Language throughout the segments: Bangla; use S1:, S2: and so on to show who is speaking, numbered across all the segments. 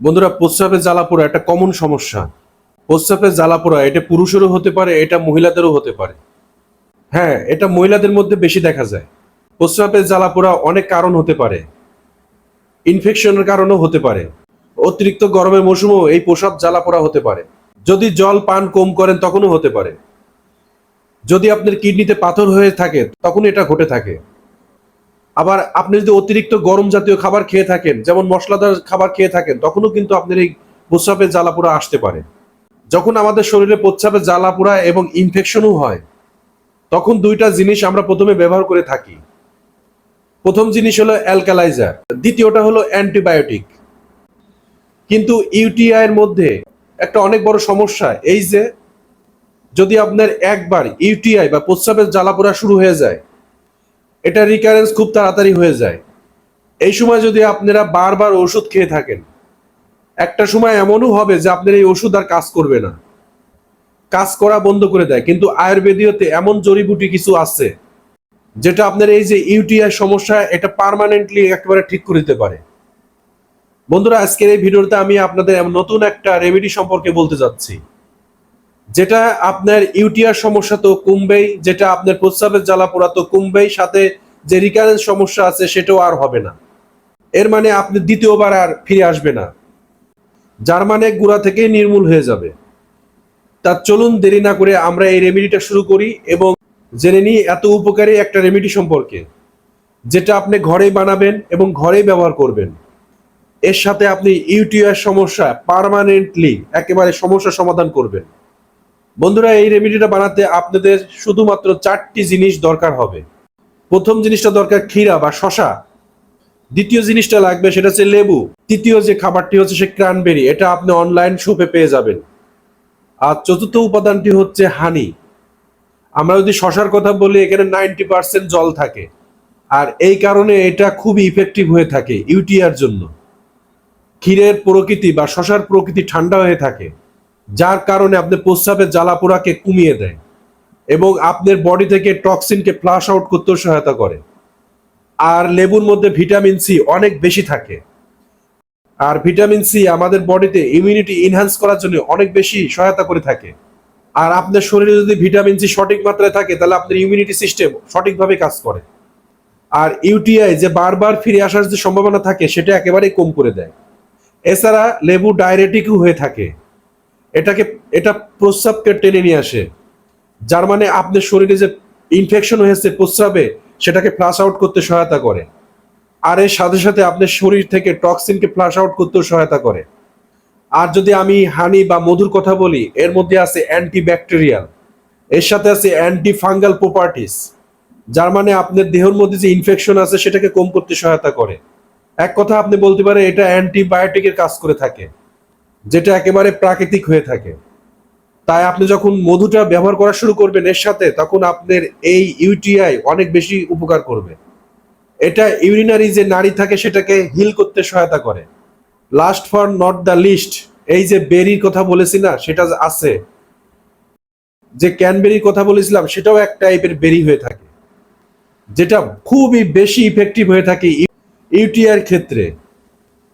S1: বন্ধুরা, প্রস্রাবের জ্বালা পোড়া একটা কমন সমস্যা। প্রস্রাবের জ্বালা পোড়া এটা পুরুষেরও হতে পারে, এটা মহিলাদেরও হতে পারে। হ্যাঁ এটা মহিলাদের মধ্যে বেশি দেখা যায়। প্রস্রাবের জ্বালা পোড়া অনেক কারণ হতে পারে। ইনফেকশনের কারণেও হতে পারে। অতিরিক্ত গরমের মৌসুমেও এই প্রস্রাব জ্বালা পোড়া হতে পারে। যদি জল পান কম করেন, তখনও হতে পারে। যদি আপনার কিডনিতে পাথর হয়ে থাকে তখন এটা ঘটে থাকে। আবার আপনি যদি অতিরিক্ত গরম জাতীয় খাবার খেয়ে থাকেন, যেমন মশলাদার খাবার খেয়ে থাকেন, তখনও কিন্তু আপনার এই প্রস্রাবের জ্বালাপোড়া আসতে পারে। যখন আমাদের শরীরে প্রস্রাবের জ্বালাপোড়া এবং ইনফেকশনও হয়, তখন দুইটা জিনিস আমরা প্রথমে ব্যবহার করে থাকি। প্রথম জিনিস হলো অ্যালকালাইজার দ্বিতীয়টা হলো অ্যান্টিবায়োটিক কিন্তু ইউটিআই এর মধ্যে একটা অনেক বড় সমস্যা, এই যে যদি আপনার একবার ইউটিআই বা প্রস্রাবের জ্বালাপোড়া শুরু হয়ে যায় এটা রিকারেন্স খুব তাড়াতাড়ি হয়ে যায়। এই সময় যদি আপনারা বারবার ওষুধ খেয়ে থাকেন, একটা সময় এমনও হবে যে আপনার এই ওষুধ আর কাজ করবে না। কাজ করা বন্ধ করে দেয়। কিন্তু আয়ুর্বেদীয়তে এমন জড়িবুটি কিছু আছে, যেটা আপনার এই যে ইউটিআই সমস্যা, এটা পার্মানেন্টলি একেবারে ঠিক করে দিতে পারে। বন্ধুরা, আজকের এই ভিডিওতে আমি আপনাদের নতুন একটা রেমেডি সম্পর্কে বলতে যাচ্ছি। যেটা আপনার ইউটিআর সমস্যা তো কমবেই, যেটা আপনার প্রস্রাবের জ্বালা পোড়া তো কমবেই, সাথে যে রিকারেন্স সমস্যা আছে সেটাও আর হবে না। এর মানে আপনি দ্বিতীয়বার আর ফিরে আসবে না। যার মানে গুড়া থেকেই নির্মূল হয়ে যাবে। তা চলুন দেরি না করে আমরা এই রেমেডিটা শুরু করি এবং জেনে নিই এত উপকারী একটা রেমেডি সম্পর্কে, যেটা আপনি ঘরেই বানাবেন এবং ঘরেই ব্যবহার করবেন। এর সাথে আপনি ইউটিআর সমস্যা পার্মানেন্টলি একেবারে সমস্যা সমাধান করবেন। বন্ধুরা, এই রেমেডিটা বানাতে আপনাদের শুধুমাত্র চারটি জিনিস দরকার হবে। প্রথম জিনিসটা দরকার ক্ষীরা বা শশা। দ্বিতীয় জিনিসটা লাগবে সেটা হচ্ছে লেবু। তৃতীয় যে খাবারটি হচ্ছে সে ক্রানবেরি এটা আপনি অনলাইন শপে পেয়ে যাবেন। আর চতুর্থ উপাদানটি হচ্ছে হানি। আমরা যদি শশার কথা বলি, এখানে নাইনটি পার্সেন্ট জল থাকে। আর এই কারণে এটা খুবই ইফেক্টিভ হয়ে থাকে ইউটিআর জন্য। ক্ষীরের প্রকৃতি বা শশার প্রকৃতি ঠান্ডা হয়ে থাকে। যার কারণে আপনার প্রস্রাবের জ্বালাপোড়াকে কমিয়ে দেয় এবং আপনার বডি থেকে টক্সিনকে ফ্লাশ আউট করতেও সহায়তা করে। আর লেবুর মধ্যে ভিটামিন সি অনেক বেশি থাকে। আর ভিটামিন সি আমাদের বডিতে ইমিউনিটি এনহ্যান্স করার জন্য অনেক বেশি সহায়তা করে থাকে। আর আপনার শরীরে যদি ভিটামিন সি সঠিক মাত্রায় থাকে, তাহলে আপনার ইমিউনিটি সিস্টেম সঠিকভাবে কাজ করে। আর ইউটিআই যে বারবার ফিরে আসার যে সম্ভাবনা থাকে, সেটা একেবারেই কম করে দেয়। এছাড়া লেবু ডায়রেটিকও হয়ে থাকে। এটাকে, এটা প্রস্রাবকে টেনে নিয়ে আসে। যার মানে আপনার শরীরে যে ইনফেকশন হয়েছে, প্রস্রাবে, সেটাকে ফ্লাশ আউট করতে সহায়তা করে। আর এর সাথে সাথে আপনার শরীর থেকে টক্সিনকে ফ্লাশ আউট করতেও সহায়তা করে। আর যদি আমি হানি বা মধুর কথা বলি, এর মধ্যে আছে অ্যান্টি ব্যাকটেরিয়াল এর সাথে আছে অ্যান্টি ফাঙ্গাল প্রপার্টিস যার মানে আপনার দেহের মধ্যে যে ইনফেকশন আছে, সেটাকে কম করতে সহায়তা করে। এক কথা আপনি বলতে পারেন, এটা অ্যান্টিবায়োটিকের কাজ করে থাকে। যেটা একেবারে প্রাকৃতিক হয়ে থাকে। তাই আপনি যখন মধুটা ব্যবহার করা শুরু করবেন এর সাথে, তখন আপনার এই ইউটিআই অনেক বেশি উপকার করবে। এটা ইউরিনারি যে নারী থাকে সেটাকে হিল করতে সহায়তা করে। Last for not the least এই যে বেরির কথা বলেছি না, সেটা আছে। যে ক্যানবেরির কথা বলেছিলাম, সেটাও এক টাইপের বেরি হয়ে থাকে। যেটা খুবই বেশি ইফেক্টিভ হয়ে থাকে ইউটিআর ক্ষেত্রে।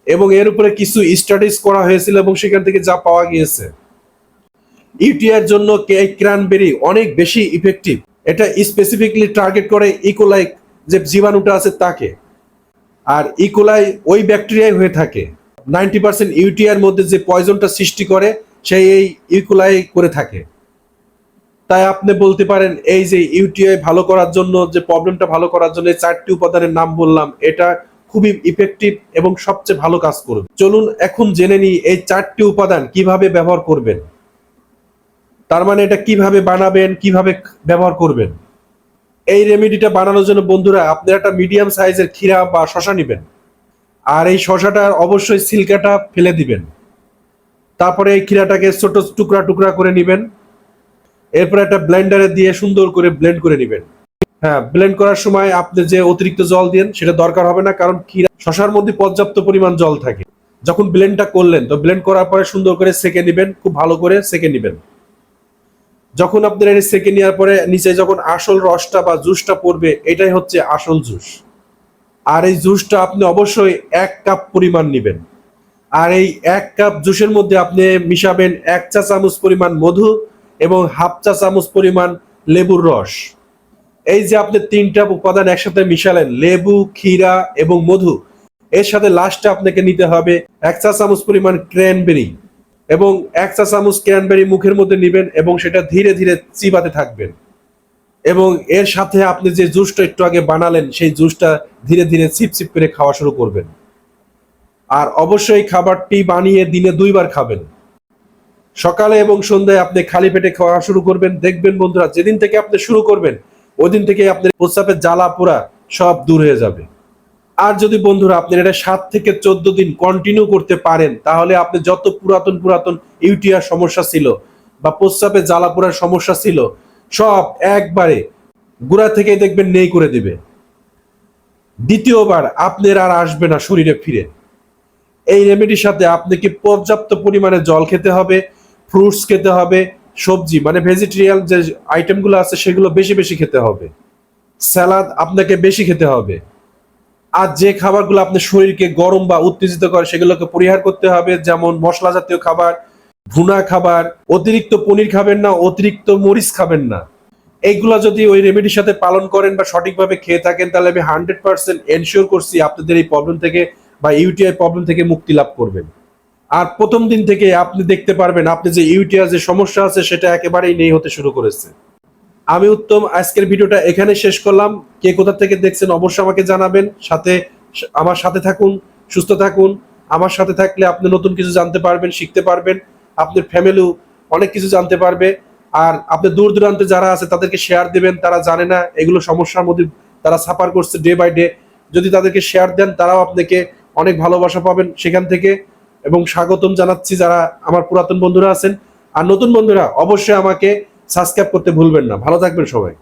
S1: এবং এর উপরে কিছু স্টাডিজ করা হয়েছিল এবং সেখান থেকে যা পাওয়া গিয়েছে। ইউটিআর জন্য ক্রানবেরি অনেক বেশি ইফেক্টিভ এটা স্পেসিফিকলি টার্গেট করে ইকোলাই যে জীবাণুটা আছে তাকে। আর ইকোলাই ওই ব্যাকটেরিয়াই হয়ে থাকে। নাইনটি পার্সেন্ট ইউটিআর মধ্যে যে পয়জনটা সৃষ্টি করে, সেই এই ইকোলাই করে থাকে। তাই আপনি বলতে পারেন, এই যে ইউটিআই ভালো করার জন্য, যে প্রবলেমটা ভালো করার জন্য চারটি উপাদানের নাম বললাম, এটা খুবই ইফেক্টিভ এবং সবচেয়ে ভালো কাজ করবে। চলুন এখন জেনে নিই এই চারটি উপাদান কীভাবে ব্যবহার করবেন। তার মানে এটা কীভাবে বানাবেন, কীভাবে ব্যবহার করবেন। এই রেমেডিটা বানানোর জন্য বন্ধুরা আপনারা একটা মিডিয়াম সাইজের ক্ষীরা বা শশা নেবেন। আর এই শশাটা অবশ্যই সিলকাটা ফেলে দিবেন। তারপরে এই ক্ষীরাটাকে ছোট টুকরা টুকরা করে নেবেন। এরপর একটা ব্লেন্ডারে দিয়ে সুন্দর করে ব্লেন্ড করে নেবেন। হ্যাঁ ব্লেন্ড করার সময় আপনি যে অতিরিক্ত জল দেন, সেটা দরকার হবে না, কারণ ক্ষীরা শশার মধ্যে পর্যাপ্ত পরিমাণ জল থাকে। যখন ব্লেন্ডটা করলেন, তো ব্লেন্ড করার পরে সুন্দর করে সেকে নেবেন, খুব ভালো করে সেকে নেবেন। যখন আপনার এটা সেকে নেওয়ার পরে নিচে যখন আসল রসটা বা জুসটা পড়বে, এটাই হচ্ছে আসল জুস। আর এই জুসটা আপনি অবশ্যই এক কাপ পরিমাণ নেবেন। আর এই এক কাপ জুসের মধ্যে আপনি মিশাবেন এক চা চামচ পরিমাণ মধু এবং হাফ চা চামচ পরিমাণ লেবুর রস। এই যে আপনি তিনটা উপাদান একসাথে মিশালেন, লেবু, ক্ষীরা এবং মধু, এর সাথে লাস্টে আপনাকে নিতে হবে এক চা চামচ পরিমাণ ক্র্যানবেরি এবং এক চা চামচ ক্র্যানবেরি মুখের মধ্যে নেবেন এবং সেটা ধীরে ধীরে চিবাতে থাকবেন। এবং এর সাথে আপনি যে জুসটা একটু আগে বানালেন, সেই জুসটা ধীরে ধীরে চিপ করে খাওয়া শুরু করবেন। আর অবশ্যই খাবারটি বানিয়ে দিনে দুইবার খাবেন। সকালে এবং সন্ধ্যায় আপনি খালি পেটে খাওয়া শুরু করবেন। দেখবেন বন্ধুরা, যেদিন থেকে আপনি শুরু করবেন ওই দিন থেকে আপনার প্রস্রাবের জ্বালা পোড়া সব দূর হয়ে যাবে। আর যদি বন্ধুরা আপনি এটা সাত থেকে চোদ্দ দিন কন্টিনিউ করতে পারেন, তাহলে আপনি যত পুরাতন পুরাতন ইউটিআর সমস্যা ছিল বা প্রস্রাবে জ্বালা পোড়ার সমস্যা ছিল, সব একবারে গোড়া থেকেই দেখবেন নেই করে দিবে। দ্বিতীয়বার আপনার আর আসবে না শরীরে ফিরে। এই রেমেডির সাথে আপনাকে পর্যাপ্ত পরিমাণে জল খেতে হবে ফ্রুটস খেতে হবে সবজি মানে ভেজিটেরিয়াল যে আইটেমগুলো আছে, সেগুলো বেশি বেশি খেতে হবে। স্যালাদ আপনাকে বেশি খেতে হবে। আর যে খাবারগুলো আপনার শরীরকে গরম বা উত্তেজিত করে, সেগুলোকে পরিহার করতে হবে। যেমন মশলা জাতীয় খাবার, ভুনা খাবার, অতিরিক্ত পনির খাবেন না, অতিরিক্ত মরিচ খাবেন না। এইগুলা যদি ওই রেমেডির সাথে পালন করেন বা সঠিকভাবে খেয়ে থাকেন, তাহলে আমি হান্ড্রেড পার্সেন্ট এনশিওর করছি আপনাদের এই প্রবলেম থেকে বা ইউটিআই প্রবলেম থেকে মুক্তি লাভ করবেন। আর প্রথম দিন থেকে আপনি দেখতে পারবেন, আপনি যে ইউটিআই যে সমস্যা আছে সেটা একেবারেই নেই হতে শুরু করেছে। আমি উত্তম, আজকের ভিডিওটা এখানে শেষ করলাম। কে কোথা থেকে দেখছেন অবশ্যই আমাকে জানাবেন। সাথে, আমার সাথে থাকুন, সুস্থ থাকুন। আমার সাথে থাকলে আপনি নতুন কিছু জানতে পারবেন, শিখতে পারবেন। আপনার ফ্যামিলিও অনেক কিছু জানতে পারবে। আর আপনি দূর দূরান্তে যারা আছে, তাদেরকে শেয়ার দিবেন, তারা জানে না, এগুলো সমস্যার মধ্যে তারা সাফার করছে ডে বাই ডে যদি তাদেরকে শেয়ার দেন, তারাও আপনাকে অনেক ভালোবাসা পাবেন সেখান থেকে। এবং স্বাগতম জানাচ্ছি যারা আমার পুরাতন বন্ধুরা আছেন। আর নতুন বন্ধুরা, অবশ্যই আমাকে সাবস্ক্রাইব করতে ভুলবেন না। ভালো থাকবেন সবাই।